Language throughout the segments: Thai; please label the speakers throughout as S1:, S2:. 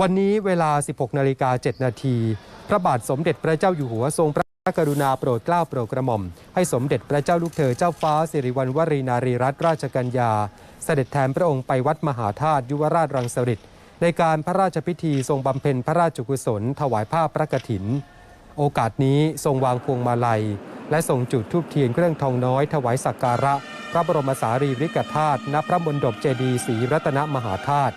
S1: วันนี้เวลา 16 นาฬิกา 7 นาที พระบาทสมเด็จพระเจ้าอยู่หัวทรงพระกรุณาโปรดเกล้าโปรดกระหม่อม ให้สมเด็จพระเจ้าลูกเธอเจ้าฟ้าสิริวัณวรีนารีรัตนราชกัญญา เสด็จแทนพระองค์ไปวัดมหาธาตุยุวราชรังสฤษในการพระราชพิธีทรงบำเพ็ญพระราชกุศล ถวายผ้าพระกฐิน โอกาสนี้ทรงวางพวงมาลัย และทรงจุดธูปเทียนเครื่องทองน้อย ถวายสักการะ พระบรมสารีริกธาตุณพระมณฑปเจดีย์ศรีรัตนมหาธาตุ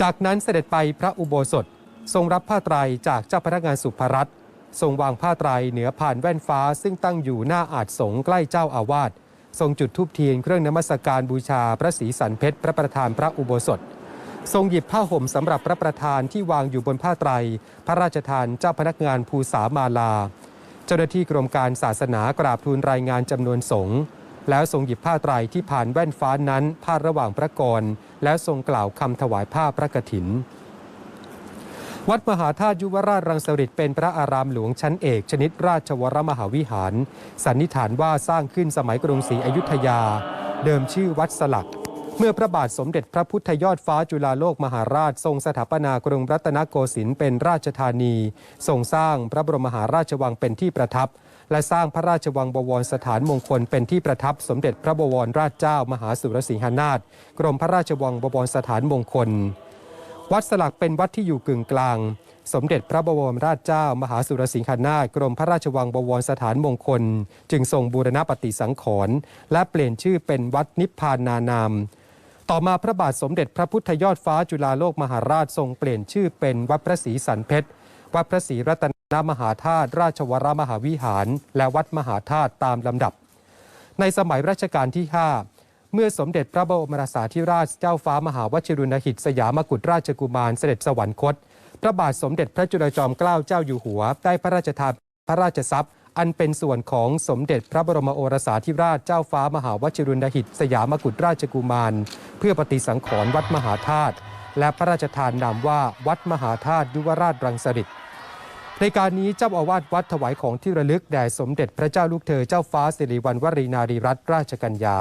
S1: จากนั้นเสด็จไปพระอุโบสถ ทรงรับผ้าไตรจากเจ้าพนักงานสุภรัตน์ทรงวางผ้าไตรเหนือผ่านแว่นฟ้า ซึ่งตั้งอยู่หน้าอาจสงใกล้เจ้าอาวาสทรงจุดธูปเทียนเครื่องนมัสการบูชาพระศรีสันเพชรพระประธานพระอุโบสถ ทรงหยิบผ้าห่มสำหรับพระประธานที่วางอยู่บนผ้าไตร พระราชทานเจ้าพนักงานภูษามาลา เจ้าหน้าที่กรมการศาสนากราบทูลรายงานจำนวนสงฆ์ แล้วทรงหยิบผ้าไตรที่ผ่านแว่นฟ้านั้นพาดระหว่างพระกร แล้วทรงกล่าวคำถวายผ้าพระกฐิน วัดมหาธาตุยุวราชรังสฤษเป็นพระอารามหลวงชั้นเอกชนิดราชวรมหาวิหาร สันนิษฐานว่าสร้างขึ้นสมัยกรุงศรีอยุธยา เดิมชื่อวัดสลัก เมื่อพระบาทสมเด็จพระพุทธยอดฟ้าจุฬาโลกมหาราช ทรงสถาปนากรุงรัตนโกสินทร์เป็นราชธานี ทรงสร้างพระบรมมหาราชวังเป็นที่ประทับ และสร้างพระราชวังบวรสถานมงคลเป็นที่ประทับสมเด็จพระบวรราชเจ้ามหาสุรสิงหนาถกรมพระราชวังบวรสถานมงคล วัดสลักเป็นวัดที่อยู่กึ่งกลาง สมเด็จพระบวรราชเจ้ามหาสุรสิงหนาถกรมพระราชวังบวรสถานมงคล จึงทรงบูรณปฏิสังขรณ์และเปลี่ยนชื่อเป็นวัดนิพพานนานาม ต่อมาพระบาทสมเด็จพระพุทธยอดฟ้าจุฬาโลกมหาราชทรงเปลี่ยนชื่อเป็นวัดพระศรีสันเพชรวัดพระศรีรัตน มหาธาตุราชวรมหาวิหาร และวัดมหาธาตุตามลำดับ ในสมัยรัชกาลที่ 5 เมื่อสมเด็จพระบรมราชาธิราชเจ้าฟ้ามหาวชิรุณหิตสยามกุฎราชกุมารเสด็จสวรรคต พระบาทสมเด็จพระจุลจอมเกล้าเจ้าอยู่หัว ได้พระราชทานพระราชทรัพย์ อันเป็นส่วนของสมเด็จพระบรมโอรสาธิราชเจ้าฟ้ามหาวชิรุณหิตสยามกุฎราชกุมาร เพื่อปฏิสังขรณ์วัดมหาธาตุและพระราชทานนามว่าวัดมหาธาตุยุวราชรังสฤษ ในการนี้เจ้าอาวาสวัดถวายของที่ระลึกแด่สมเด็จพระเจ้าลูกเธอเจ้าฟ้าสิริวัณวรีนารีรัตนราชกัญญา